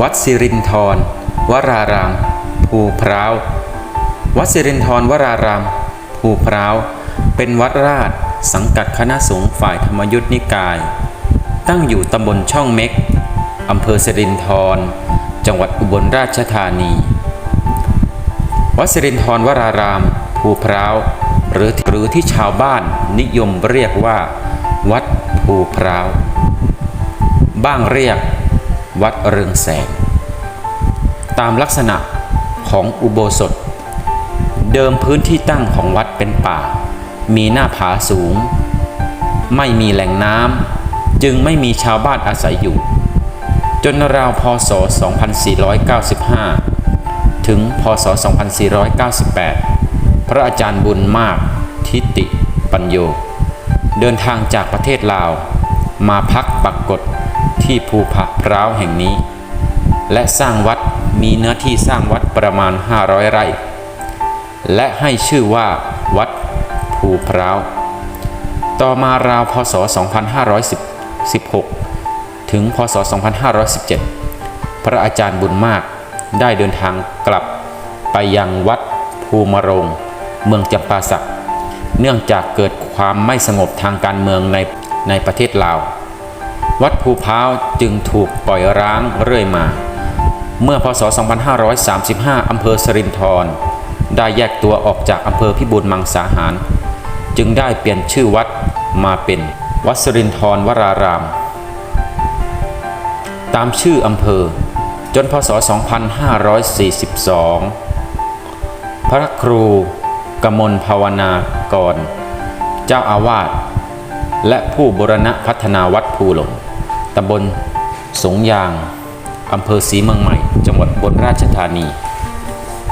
วัดสิรินธรวราราม ภูพร้าว วัดสิรินธรวราราม ภูพร้าว เป็นวัดราชสังกัดคณะสงฆ์ฝ่ายธรรมยุทธนิกาย ตั้งอยู่ตำบลช่องเม็ก อำเภอสิรินธรจังหวัดอุบลราชธานี วัดสิรินธรวราราม ภูพร้าว หรือหรือที่ชาวบ้านนิยมเรียกว่า วัดภูพร้าว บ้างเรียก วัดเรืองแสง ตามลักษณะของอุโบสถ เดิมพื้นที่ตั้งของวัดเป็นป่า มีหน้าผาสูง ไม่มีแหล่งน้ำจึงไม่มีชาวบ้านอาศัยอยู่ จนราวพศ 2495 ถึงพศ 2498 พระอาจารย์บุญมากทิติปัญโย เดินทางจากประเทศลาว มาพักปักกฏที่ภูผาพร้าวแห่งนี้ และสร้างวัดมีเนื้อที่สร้างวัดประมาณ 500 ไร่ และให้ชื่อว่าวัดภูพร้าว ต่อมาราวพศ 2516 ถึงพศ 2517 พระอาจารย์บุญมากได้เดินทางกลับไปยังวัดภูมะรง เมืองจำปาสัก เนื่องจากเกิดความไม่สงบทางการเมืองใน ในประเทศลาว วัดภูพร้าวจึงถูกปล่อยร้างเรื่อยมา เมื่อพศ 2535 อำเภอสรินธรได้แยกตัวออกจากอำเภอพิบูลมังสาหาร จึงได้เปลี่ยนชื่อวัดมาเป็นวัดสรินธรวราราม ตามชื่ออำเภอ จนพศ 2542 พระครูกมลภาวนากร เจ้าอาวาส และผู้บรณะพัฒนาวัดภูหลงตำบลสงยาง อำเภอศรีเมืองใหม่ จังหวัดอุบลราชธานี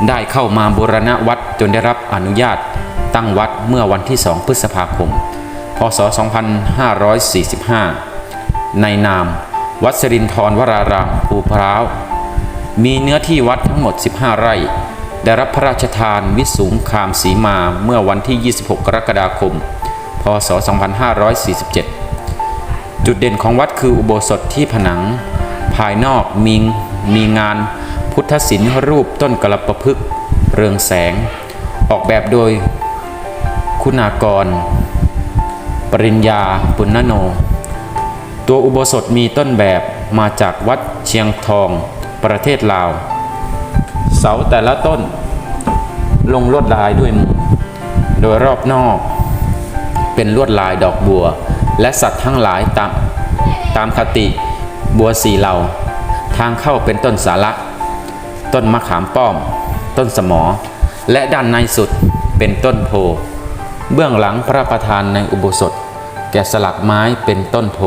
ได้เข้ามาบรณะวัดจนได้รับอนุญาตตั้งวัดเมื่อวันที่ 2 พฤษภาคม พศ 2545 ในนาม วัดสรินทรวรารามภูพร้าว มีเนื้อที่วัดทั้งหมด 15 ไร่ ได้รับพระราชทานวิสุงคามสีมาเมื่อวันที่ 26 กรกฎาคม พศ 2547 จุดเด่นของวัดคืออุโบสถที่ผนัง ภายนอกมีมีงานพุทธศิลป์รูปต้นกระประพฤกเรืองแสง ออกแบบโดยคุณากร ปริญญาปุณณโน ตัวอุโบสถมีต้นแบบมาจากวัดเชียงทอง ประเทศลาว เสาแต่ละต้นลงลวดลายด้วยมือโดยรอบนอก เป็นลวดลายดอกบัว และสัตว์ทั้งหลายตามตามคติบัวสีเหล่า ทางเข้าเป็นต้นสาระต้นมะขามป้อม ต้นสมอ และด้านในสุดเป็นต้นโพ เบื้องหลังพระประธานในอุโบสถ แกะสลักไม้เป็นต้นโพ